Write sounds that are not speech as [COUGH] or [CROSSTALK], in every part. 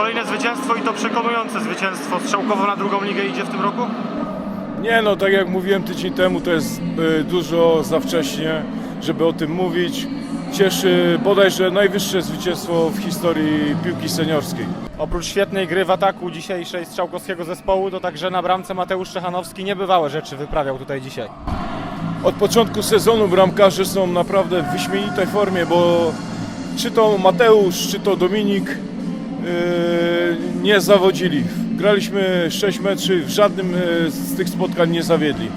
Kolejne zwycięstwo i to przekonujące zwycięstwo. Strzałkowo na drugą ligę idzie w tym roku? Nie no, tak jak mówiłem tydzień temu, to jest y, dużo za wcześnie, żeby o tym mówić. Cieszy bodajże najwyższe zwycięstwo w historii piłki seniorskiej. Oprócz świetnej gry w ataku dzisiejszej strzałkowskiego zespołu, to także na bramce Mateusz Czechanowski niebywałe rzeczy wyprawiał tutaj dzisiaj. Od początku sezonu bramkarze są naprawdę w wyśmienitej formie, bo czy to Mateusz, czy to Dominik nie zawodzili. Graliśmy 6 meczy, w żadnym yy, z tych spotkań nie zawiedli.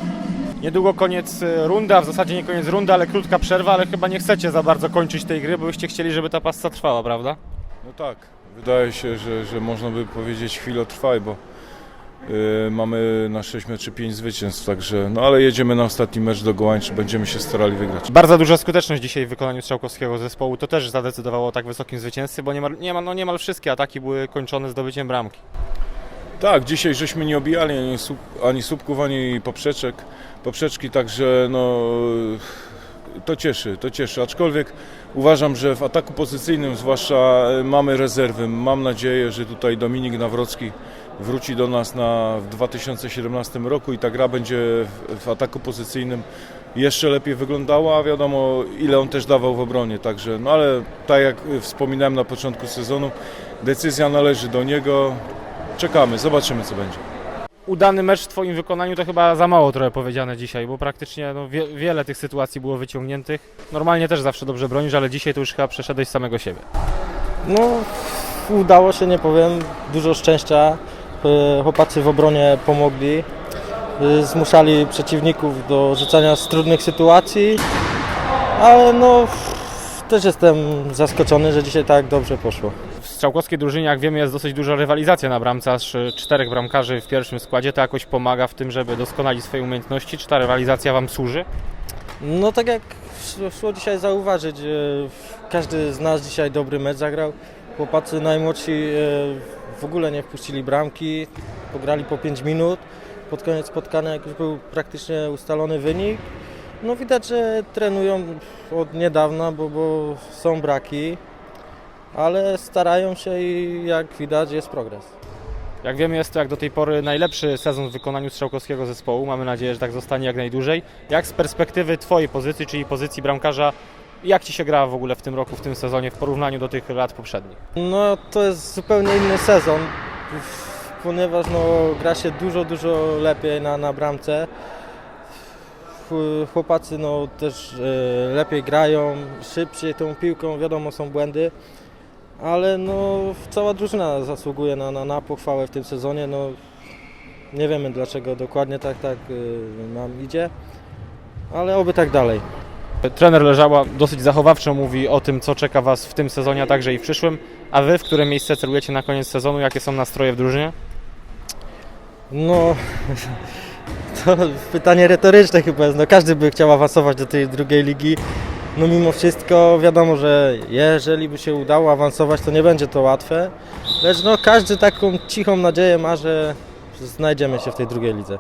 Niedługo koniec y, rundy, a w zasadzie nie koniec rundy, ale krótka przerwa, ale chyba nie chcecie za bardzo kończyć tej gry, bo byście chcieli, żeby ta pasta trwała, prawda? No tak, wydaje się, że, że można by powiedzieć chwilotrwaj, bo yy, mamy na 6 meczy 5 zwycięstw, także no ale jedziemy na ostatni mecz do Gołańczy, będziemy się starali wygrać. Bardzo duża skuteczność dzisiaj w wykonaniu strzałkowskiego zespołu, to też zadecydowało o tak wysokim zwycięstwie, bo niemal, niemal, no niemal wszystkie ataki były kończone zdobyciem bramki. Tak, dzisiaj żeśmy nie obijali ani, słup, ani słupków, ani poprzeczek, poprzeczki, także no, to cieszy, to cieszy. Aczkolwiek uważam, że w ataku pozycyjnym zwłaszcza e, mamy rezerwy. Mam nadzieję, że tutaj Dominik Nawrocki wróci do nas na, w 2017 roku i ta gra będzie w, w ataku pozycyjnym jeszcze lepiej wyglądała, a wiadomo ile on też dawał w obronie, także no ale tak jak wspominałem na początku sezonu, decyzja należy do niego, czekamy, zobaczymy co będzie. Udany mecz w Twoim wykonaniu to chyba za mało trochę powiedziane dzisiaj, bo praktycznie no, wie, wiele tych sytuacji było wyciągniętych. Normalnie też zawsze dobrze bronisz, ale dzisiaj to już chyba przeszedłeś samego siebie. No, udało się, nie powiem. Dużo szczęścia. E, Chłopacy w obronie pomogli. E, Zmuszali przeciwników do rzucania z trudnych sytuacji. Ale no, też jestem zaskoczony, że dzisiaj tak dobrze poszło. Strzałkowskiej drużynie, jak wiemy, jest dosyć duża rywalizacja na bramce, aż y, czterech bramkarzy w pierwszym składzie. To jakoś pomaga w tym, żeby doskonalić swoje umiejętności? Czy ta rywalizacja Wam służy? No tak jak szło- szło dzisiaj zauważyć, e, każdy z nas dzisiaj dobry mecz zagrał. Chłopacy najmłodsi e, w ogóle nie wpuścili bramki, pograli po 5 minut. Pod koniec spotkania, jak już był praktycznie ustalony wynik, no widać, że trenują od niedawna, bo, bo są braki, ale starają się i jak widać jest progres. Jak wiemy, jest to jak do tej pory najlepszy sezon w wykonaniu strzałkowskiego zespołu. Mamy nadzieję, że tak zostanie jak najdłużej. Jak z perspektywy Twojej pozycji, czyli pozycji bramkarza, jak Ci się gra w ogóle w tym roku, w tym sezonie w porównaniu do tych lat poprzednich? No to jest zupełnie inny sezon, ponieważ no, gra się dużo, dużo lepiej na, na bramce. Ch- Chłopacy no, też e, lepiej grają, szybciej tą piłką, wiadomo są błędy, ale no, cała drużyna zasługuje na, na, na pochwałę w tym sezonie. No, nie wiemy dlaczego dokładnie tak, tak e, nam idzie, ale oby tak dalej. Trener Leżała dosyć zachowawczo mówi o tym, co czeka Was w tym sezonie, a także i w przyszłym. A Wy w które miejsce celujecie na koniec sezonu? Jakie są nastroje w drużynie? No, [LAUGHS] to pytanie retoryczne chyba jest. No, każdy by chciał awansować do tej drugiej ligi. No mimo wszystko wiadomo, że jeżeli by się udało awansować, to nie będzie to łatwe. Lecz no, każdy taką cichą nadzieję ma, że znajdziemy się w tej drugiej lidze.